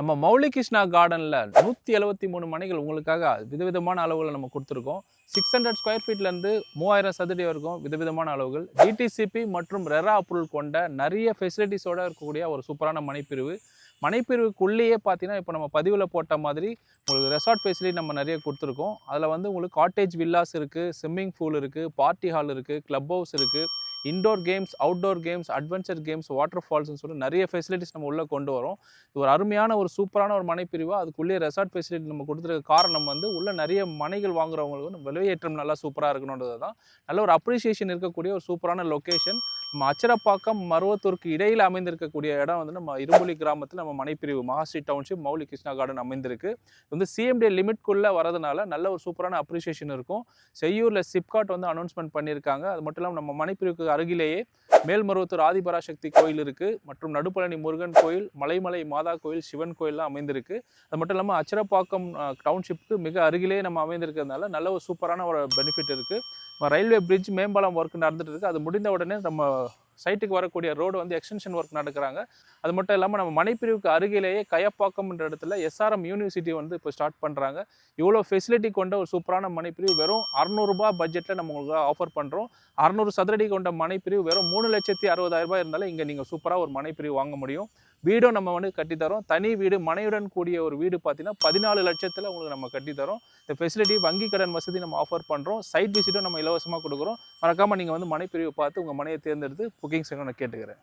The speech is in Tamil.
நம்ம மௌலி கிருஷ்ணா கார்டனில் நூற்றி எழுபத்தி மூணு மனைகள் உங்களுக்காக விதவிதமான அளவுகளை நம்ம கொடுத்துருக்கோம். சிக்ஸ் ஹண்ட்ரட் ஸ்கொயர் ஃபீட்லேருந்து மூவாயிரம் சதுரடி வரைக்கும் விதவிதமான அளவுகள். டிடிசிபி மற்றும் ரெரா அப்ரூவல் கொண்ட நிறைய ஃபெசிலிட்டிஸோட இருக்கக்கூடிய ஒரு சூப்பரான மனைப்பிரிவு மனைப்பிரிவுக்குள்ளேயே பார்த்தீங்கன்னா இப்போ நம்ம பதிவில் போட்ட மாதிரி உங்களுக்கு ரெசார்ட் ஃபெசிலிட்டி நம்ம நிறைய கொடுத்துருக்கோம். அதில் வந்து உங்களுக்கு காட்டேஜ் வில்லாஸ் இருக்குது ஸ்விம்மிங் பூல் இருக்குது பார்ட்டி ஹால் இருக்குது க்ளப் ஹவுஸ் இருக்குது indoor games outdoor games adventure games water ஃபால்ஸ்னு சொல்லி நிறைய ஃபெசிலிட்டிஸ் நம்ம உள்ளே கொண்டு வரோம். இது ஒரு அருமையான ஒரு சூப்பரான ஒரு மனைப்பிரிவு. அதுக்குள்ளேயே ரெசார்ட் ஃபெசிலிட்டி நம்ம கொடுத்துருக்க காரணம் வந்து உள்ள நிறைய மனைகள் வாங்குறவங்களுக்கு வந்து விலையேற்றம் நல்லா சூப்பராக இருக்கணுன்றது தான் நல்ல ஒரு அப்ரிசியேஷன் இருக்கக்கூடிய ஒரு சூப்பரான லொக்கேஷன் நம்ம அச்சரப்பாக்கம் மருவத்தூருக்கு இடையில் அமைந்திருக்கக்கூடிய இடம் வந்து நம்ம இரும்புலி கிராமத்தில் நம்ம மனைப்பிரிவு மகாஸ்ரீ டவுன்ஷிப் மௌலி கிருஷ்ணா கார்டன் அமைந்திருக்கு. வந்து சிஎம்டி லிமிட்குள்ளே வரதுனால நல்ல ஒரு சூப்பரான அப்ரிசியேஷன் இருக்கும். செய்யூரில் சிப்காட் வந்து அனௌன்ஸ்மெண்ட் பண்ணியிருக்காங்க. அது மட்டும் இல்லாமல் நம்ம மனைப்பிரிவுக்கு அருகிலேயே மேல்மருவத்தூர் ஆதிபராசக்தி கோயில் இருக்குது மற்றும் நடுப்பழனி முருகன் கோயில் மலைமலை மாதா கோயில் சிவன் கோயில்லாம் அமைந்திருக்கு. அது மட்டும் இல்லாமல் அச்சரப்பாக்கம் டவுன்ஷிப்புக்கு மிக அருகிலேயே நம்ம அமைந்திருக்கிறதுனால நல்ல ஒரு சூப்பரான ஒரு பெனிஃபிட் இருக்குது ரயில்வே பிரிட்ஜ் மேம்பாலம் ஒர்க் நடந்துட்டு இருக்கு. அது முடிந்த உடனே நம்ம சைட்டுக்கு வரக்கூடிய ரோடு வந்து எக்ஸ்டென்ஷன் ஒர்க் நடக்கிறாங்க அது மட்டும் இல்லாமல் நம்ம மனைப்பிரிவுக்கு அருகிலேயே கயப்பாக்கம்ன்ற இடத்துல எஸ்ஆர்எம் யூனிவர்சிட்டி வந்து இப்போ ஸ்டார்ட் பண்ணுறாங்க இவ்வளோ ஃபெசிலிட்டி கொண்ட ஒரு சூப்பரான மனைப்பிரிவு வெறும் அறநூறுபா பட்ஜெட்டில் நம்ம உங்களுக்கு ஆஃபர் பண்ணுறோம் அறநூறு சதுரடி கொண்ட மனைப்பிரிவு வெறும் மூணு லட்சத்தி அறுபதாயிரம் ரூபாய் இருந்தாலும் இங்கே நீங்கள் சூப்பராக ஒரு மனைப்பிரிவு வாங்க முடியும். வீடும் நம்ம வந்து கட்டித்தரோம். தனி வீடு மனையுடன் கூடிய ஒரு வீடு பார்த்தீங்கன்னா பதினாலு லட்சத்தில் உங்களுக்கு நம்ம கட்டித்தரோம். இந்த ஃபெசிலிட்டி வங்கி கடன் வசதி நம்ம ஆஃபர் பண்ணுறோம் சைட் விசிட்டும் நம்ம இலவசமாக கொடுக்குறோம். மறக்காமல் நீங்கள் வந்து மனைப்பிரிவு பார்த்து உங்கள் மனையை தேர்ந்தெடுத்து புக்கிங் செய்யணும்னு கேட்டுக்கிறேன்.